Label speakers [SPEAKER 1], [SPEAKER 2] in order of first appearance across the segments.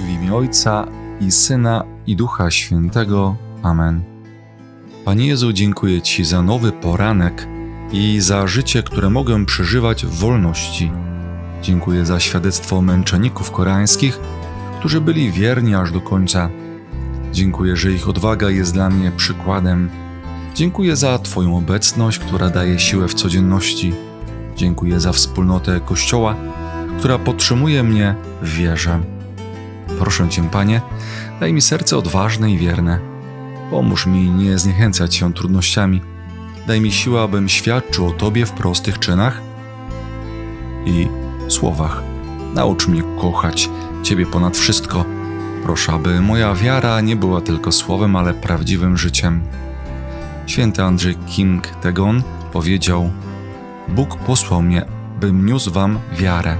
[SPEAKER 1] W imię Ojca i Syna i Ducha Świętego. Amen. Panie Jezu, dziękuję Ci za nowy poranek i za życie, które mogę przeżywać w wolności. Dziękuję za świadectwo męczenników koreańskich, którzy byli wierni aż do końca. Dziękuję, że ich odwaga jest dla mnie przykładem. Dziękuję za Twoją obecność, która daje siłę w codzienności. Dziękuję za wspólnotę Kościoła, która podtrzymuje mnie w wierze. Proszę Cię, Panie, daj mi serce odważne i wierne. Pomóż mi nie zniechęcać się trudnościami. Daj mi siłę, abym świadczył o Tobie w prostych czynach i słowach. Naucz mnie kochać Ciebie ponad wszystko. Proszę, aby moja wiara nie była tylko słowem, ale prawdziwym życiem. Święty Andrzej Kim Tegon powiedział: Bóg posłał mnie, bym niósł Wam wiarę.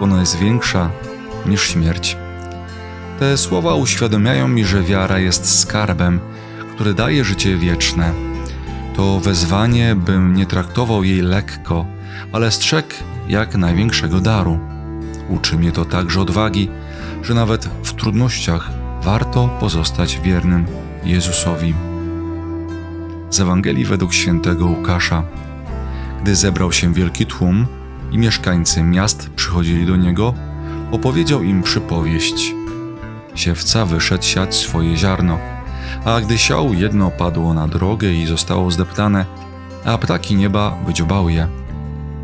[SPEAKER 1] Ona jest większa niż śmierć. Te słowa uświadamiają mi, że wiara jest skarbem, który daje życie wieczne. To wezwanie, bym nie traktował jej lekko, ale strzegł jak największego daru. Uczy mnie to także odwagi, że nawet w trudnościach warto pozostać wiernym Jezusowi. Z Ewangelii według świętego Łukasza. Gdy zebrał się wielki tłum i mieszkańcy miast przychodzili do niego, opowiedział im przypowieść. Siewca wyszedł siać swoje ziarno, a gdy siał, jedno padło na drogę i zostało zdeptane, a ptaki nieba wydziobały je.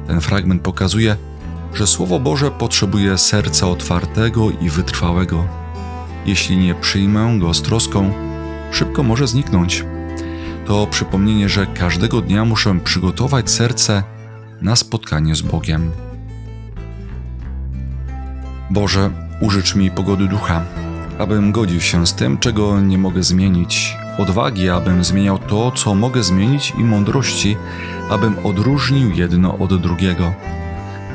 [SPEAKER 1] Ten fragment pokazuje, że Słowo Boże potrzebuje serca otwartego i wytrwałego. Jeśli nie przyjmę go z troską, szybko może zniknąć. To przypomnienie, że każdego dnia muszę przygotować serce na spotkanie z Bogiem. Boże, użycz mi pogody ducha, abym godził się z tym, czego nie mogę zmienić, odwagi, abym zmieniał to, co mogę zmienić, i mądrości, abym odróżnił jedno od drugiego.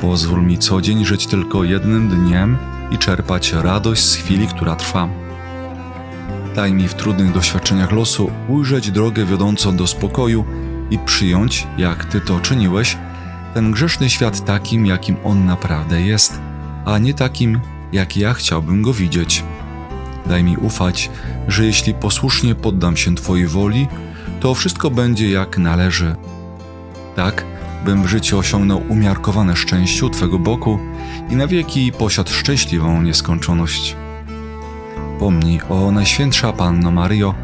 [SPEAKER 1] Pozwól mi co dzień żyć tylko jednym dniem i czerpać radość z chwili, która trwa. Daj mi w trudnych doświadczeniach losu ujrzeć drogę wiodącą do spokoju i przyjąć, jak Ty to czyniłeś, ten grzeszny świat takim, jakim on naprawdę jest, a nie takim, jak ja chciałbym go widzieć. Daj mi ufać, że jeśli posłusznie poddam się Twojej woli, to wszystko będzie jak należy. Tak, bym w życiu osiągnął umiarkowane szczęście Twego boku i na wieki posiadł szczęśliwą nieskończoność. Pomnij o Najświętsza Panno Maryjo,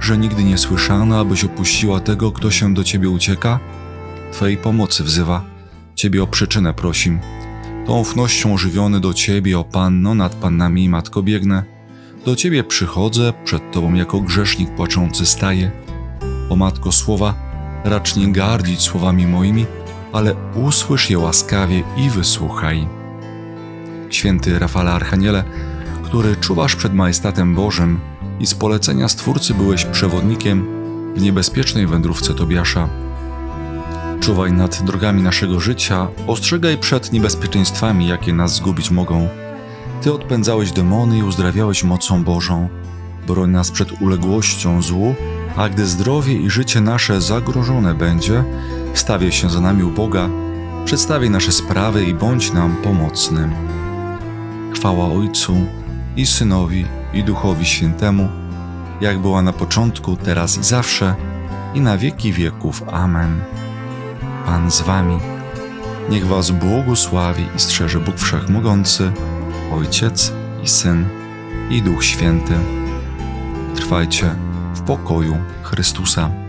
[SPEAKER 1] że nigdy nie słyszano, abyś opuściła tego, kto się do Ciebie ucieka. Twojej pomocy wzywa, Ciebie o przyczynę prosim. Tą ufnością żywiony do Ciebie, o Panno, nad Pannami i Matko biegnę. Do Ciebie przychodzę, przed Tobą jako grzesznik płaczący staję. O Matko Słowa, racz nie gardzić słowami moimi, ale usłysz je łaskawie i wysłuchaj. Święty Rafale Archaniele, który czuwasz przed majestatem Bożym i z polecenia Stwórcy byłeś przewodnikiem w niebezpiecznej wędrówce Tobiasza. Czuwaj nad drogami naszego życia, ostrzegaj przed niebezpieczeństwami, jakie nas zgubić mogą. Ty odpędzałeś demony i uzdrawiałeś mocą Bożą. Broń nas przed uległością złu, a gdy zdrowie i życie nasze zagrożone będzie, stawię się za nami u Boga, przedstawię nasze sprawy i bądź nam pomocnym. Chwała Ojcu i Synowi i Duchowi Świętemu, jak była na początku, teraz i zawsze, i na wieki wieków. Amen. Pan z wami. Niech was błogosławi i strzeże Bóg Wszechmogący, Ojciec i Syn i Duch Święty. Trwajcie w pokoju Chrystusa.